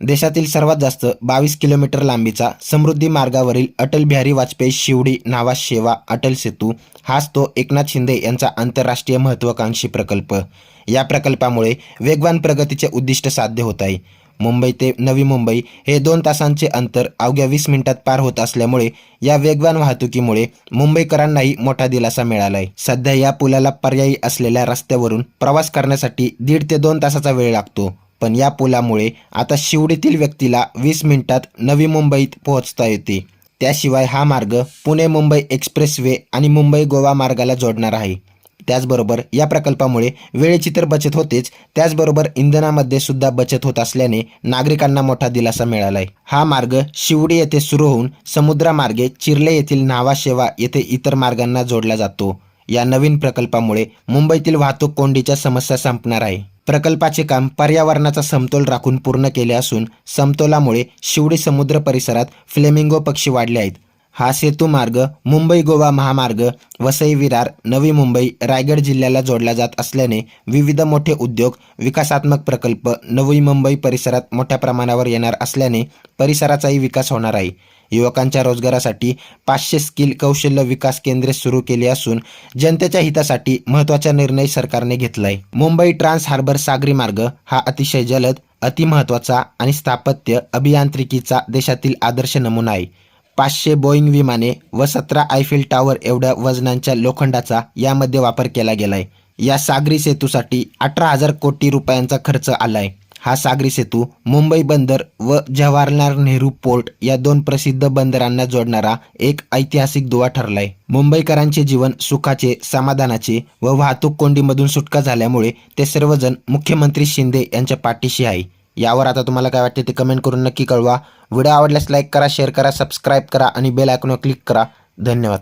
देशातील सर्वात जास्त बावीस किलोमीटर लांबीचा समृद्धी मार्गावरील अटल बिहारी वाजपेयी शिवडी नावा शेवा अटल सेतू हाच तो एकनाथ शिंदे यांचा आंतरराष्ट्रीय महत्त्वाकांक्षी प्रकल्प. या प्रकल्पामुळे वेगवान प्रगतीचे उद्दिष्ट साध्य होत आहे. मुंबई ते नवी मुंबई हे दोन तासांचे अंतर अवघ्या वीस मिनिटात पार होत असल्यामुळे या वेगवान वाहतुकीमुळे मुंबईकरांनाही मोठा दिलासा मिळालाय. सध्या या पुलाला पर्यायी असलेल्या रस्त्यावरून प्रवास करण्यासाठी दीड ते दोन तासाचा वेळ लागतो. पण या पुलामुळे आता शिवडीतील व्यक्तीला वीस मिनिटात नवी मुंबईत पोहोचता येते. त्याशिवाय हा मार्ग पुणे मुंबई एक्सप्रेसवे आणि मुंबई गोवा मार्गाला जोडणार आहे. त्याचबरोबर या प्रकल्पामुळे वेळेची तर बचत होतेच त्याचबरोबर इंधनामध्ये सुद्धा बचत होत असल्याने नागरिकांना मोठा दिलासा मिळालाय. हा मार्ग शिवडी येथे सुरू होऊन समुद्रामार्गे चिर्ले येथील नावा शेवा येथे इतर मार्गांना जोडला जातो. या नवीन प्रकल्पामुळे मुंबईतील वाहतूक कोंडीच्या समस्या संपणार आहे. प्रकल्पाचे काम पर्यावरणाचा समतोल राखून पूर्ण केले असून समतोलामुळे शिवडी समुद्र परिसरात फ्लेमिंगो पक्षी वाढले आहेत. हा सेतू मार्ग मुंबई गोवा महामार्ग वसई विरार नवी मुंबई रायगड जिल्ह्याला जोडला जात असल्याने विविध मोठे उद्योग विकासात्मक प्रकल्प नवी मुंबई परिसरात मोठ्या प्रमाणावर येणार असल्याने परिसराचाही विकास होणार आहे. युवकांच्या रोजगारासाठी पाचशे स्किल कौशल्य विकास केंद्रे सुरू केली असून जनतेच्या हितासाठी महत्त्वाचा निर्णय सरकारने घेतलाय. मुंबई ट्रान्स हार्बर सागरी मार्ग हा अतिशय जलद अतिमहत्वाचा आणि स्थापत्य अभियांत्रिकीचा देशातील आदर्श नमुना आहे. पाचशे बोईंग विमाने व सतरा आयफिल टॉवर एवढ्या वजनांच्या लोखंडाचा यामध्ये वापर केला गेलाय. या सागरी सेतूसाठी अठरा हजार कोटी रुपयांचा खर्च आलाय. हा सागरी सेतू मुंबई बंदर व जवाहरलाल नेहरू पोर्ट या दोन प्रसिद्ध बंदरांना जोडणारा एक ऐतिहासिक दुवा ठरलाय. मुंबईकरांचे जीवन सुखाचे समाधानाचे व वाहतूक कोंडीमधून सुटका झाल्यामुळे ते सर्वजण मुख्यमंत्री शिंदे यांच्या पाठीशी आहे. यावर आता तुम्हाला काय वाटते ते कमेंट करून नक्की कळवा. व्हिडिओ आवडल्यास लाईक करा शेअर करा सबस्क्राईब करा आणि बेल आयकॉनवर क्लिक करा. धन्यवाद.